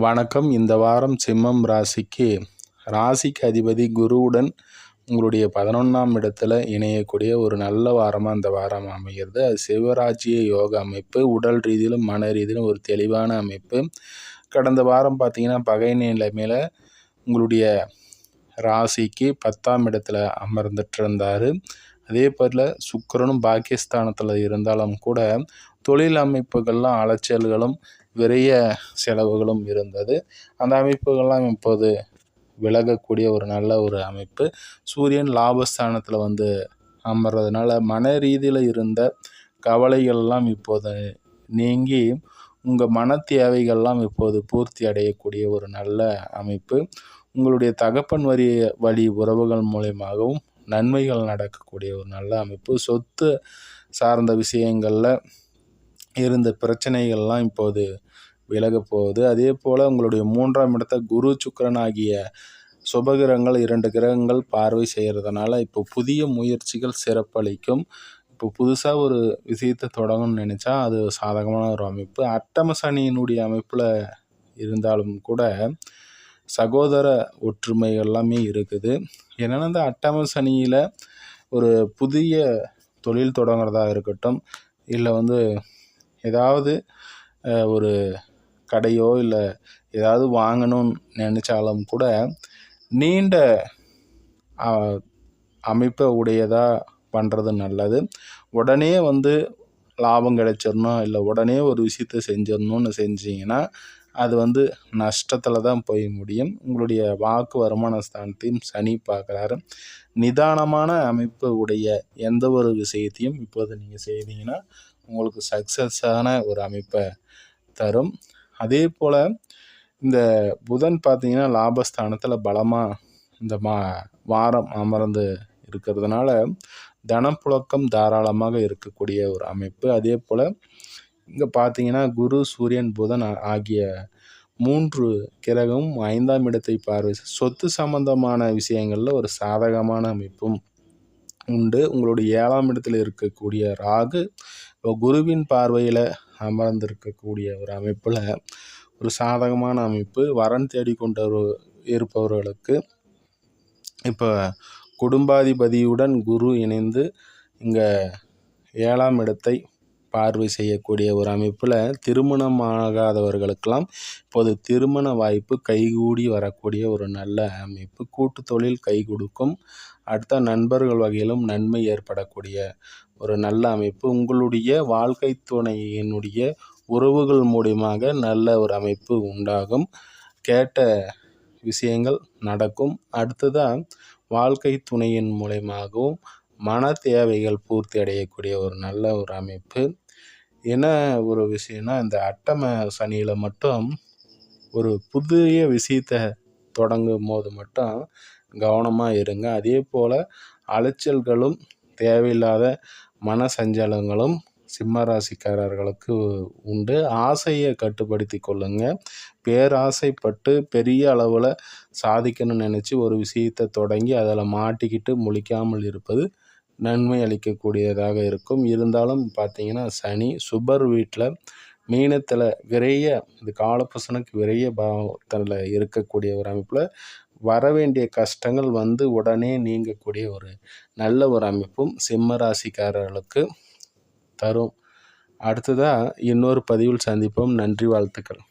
வணக்கம். இந்த வாரம் சிம்மம் ராசிக்கு ராசிக்கு அதிபதி குருவுடன் உங்களுடைய பதினொன்றாம் இடத்துல இணையக்கூடிய ஒரு நல்ல வாரமாக அந்த வாரம் அமைகிறது. அது சிவராஜ்ய யோக அமைப்பு உடல் ரீதியிலும் மன ரீதியிலும் ஒரு தெளிவான அமைப்பு. கடந்த வாரம் பார்த்தீங்கன்னா பகை நிலைமையில் உங்களுடைய ராசிக்கு பத்தாம் இடத்துல அமர்ந்துட்டு இருந்தார் அதே போல் சுக்கரனும் பாகிஸ்தானத்தில் இருந்தாலும் கூட தொழில் அமைப்புகள்லாம் அலைச்சல்களும் விரைய செலவுகளும் இருந்தது. அந்த அமைப்புகள்லாம் இப்போது விலகக்கூடிய ஒரு நல்ல ஒரு அமைப்பு. சூரியன் லாபஸ்தானத்தில் வந்து அமர்றதுனால மன ரீதியில் இருந்த கவலைகள்லாம் இப்போது நீங்கி உங்கள் மன தேவைகள்லாம் இப்போது பூர்த்தி அடையக்கூடிய ஒரு நல்ல அமைப்பு. உங்களுடைய தகப்பன் வரி வழி உறவுகள் மூலயமாகவும் நன்மைகள் நடக்கக்கூடிய ஒரு நல்ல அமைப்பு. சொத்து சார்ந்த விஷயங்களில் இருந்த பிரச்சனைகள்லாம் இப்போது விலகப்போகுது அதே போல் உங்களுடைய மூன்றாம் இடத்த குரு சுக்கரன் ஆகிய சுபகிரகங்கள் இரண்டு கிரகங்கள் பார்வை செய்கிறதுனால இப்போ புதிய முயற்சிகள் சிறப்பளிக்கும். இப்போ புதுசாக ஒரு விஷயத்தை தொடங்கணும்னு நினச்சா அது சாதகமான ஒரு அமைப்பு. அட்டம சனியினுடைய அமைப்பில் இருந்தாலும் கூட சகோதர ஒற்றுமைகள் எல்லாமே இருக்குது. என்னென்னா இந்த அட்டம சனியில் ஒரு புதிய தொழில் தொடங்குறதா இருக்கட்டும் இல்லை வந்து ஏதாவது ஒரு கடையோ இல்லை ஏதாவது வாங்கணும்னு நினச்சாலும் கூட நீண்ட அமைப்பை உடையதாக பண்ணுறது நல்லது. உடனே வந்து லாபம் கிடைச்சிடணும் இல்லை உடனே ஒரு விஷயத்த செஞ்சிடணும்னு செஞ்சீங்கன்னா அது வந்து நஷ்டத்தில் தான் போய் முடியும். உங்களுடைய வாக்கு வருமான ஸ்தானத்தையும் சனி பார்க்குறாரு நிதானமான அமைப்பு உடைய எந்த ஒரு விஷயத்தையும் இப்போது நீங்கள் செய்தீங்கன்னா உங்களுக்கு சக்ஸஸான ஒரு அமைப்பை தரும். அதே போல் இந்த புதன் பார்த்தீங்கன்னா லாபஸ்தானத்தில் பலமாக இந்த மா வாரம் அமர்ந்து இருக்கிறதுனால தனப்புழக்கம் தாராளமாக இருக்கக்கூடிய ஒரு அமைப்பு. அதே போல் இங்கே பார்த்தீங்கன்னா குரு சூரியன் புதன் ஆகிய மூன்று கிரகமும் ஐந்தாம் இடத்தை பார்வை சொத்து சம்பந்தமான விஷயங்களில் ஒரு சாதகமான அமைப்பும் உண்டு. உங்களுடைய ஏழாம் இடத்தில் இருக்கக்கூடிய ராகு இப்போ குருவின் பார்வையில் அமர்ந்திருக்கக்கூடிய ஒரு அமைப்பில் ஒரு சாதகமான அமைப்பு வரன் தேடிக்கொண்ட இருப்பவர்களுக்கு இப்போ குடும்பாதிபதியுடன் குரு இணைந்து இங்கே ஏழாம் இடத்தை பார்வை செய்யக்கூடிய ஒரு அமைப்பில் திருமணமாகாதவர்களுக்கெல்லாம் இப்போது திருமண வாய்ப்பு கைகூடி வரக்கூடிய ஒரு நல்ல அமைப்பு. கூட்டு தொழில் கை கொடுக்கும். அடுத்த நண்பர்கள் வகையிலும் நன்மை ஏற்படக்கூடிய ஒரு நல்ல அமைப்பு. உங்களுடைய வாழ்க்கை துணையினுடைய உறவுகள் மூலியமாக நல்ல ஒரு அமைப்பு உண்டாகும். கேட்ட விஷயங்கள் நடக்கும். அடுத்ததாக வாழ்க்கை துணையின் மூலயமாகவும் மன தேவைகள் பூர்த்தி அடையக்கூடிய ஒரு நல்ல ஒரு அமைப்பு. என்ன ஒரு விஷயம்னா இந்த அட்டம சனியில் மட்டும் ஒரு புதிய விஷயத்தை தொடங்கும் போது மட்டும் கவனமாக இருங்க. அதே போல் அலைச்சல்களும் தேவையில்லாத மன சஞ்சலங்களும் சிம்ம ராசிக்காரர்களுக்கு உண்டு. ஆசையை கட்டுப்படுத்தி கொள்ளுங்க. பேராசைப்பட்டு பெரிய அளவில் சாதிக்கணும்னு நினச்சி ஒரு விஷயத்தை தொடங்கி அதில் மாட்டிக்கிட்டு முழிக்காமல் இருப்பது நன்மை அளிக்கக்கூடியதாக இருக்கும். இருந்தாலும் பார்த்தீங்கன்னா சனி சுபர் வீட்டில் மீனத்தில் விரைய இது காலப்புசனுக்கு விரைய பாவத்தில் இருக்கக்கூடிய ஒரு அமைப்பில் வர வேண்டிய கஷ்டங்கள் வந்து உடனே நீங்கக்கூடிய ஒரு நல்ல ஒரு அமைப்பும் சிம்ம ராசிக்காரர்களுக்கு தரும். அடுத்ததாக இன்னொரு பதிவில் சந்திப்போம். நன்றி வாழ்த்துக்கள்.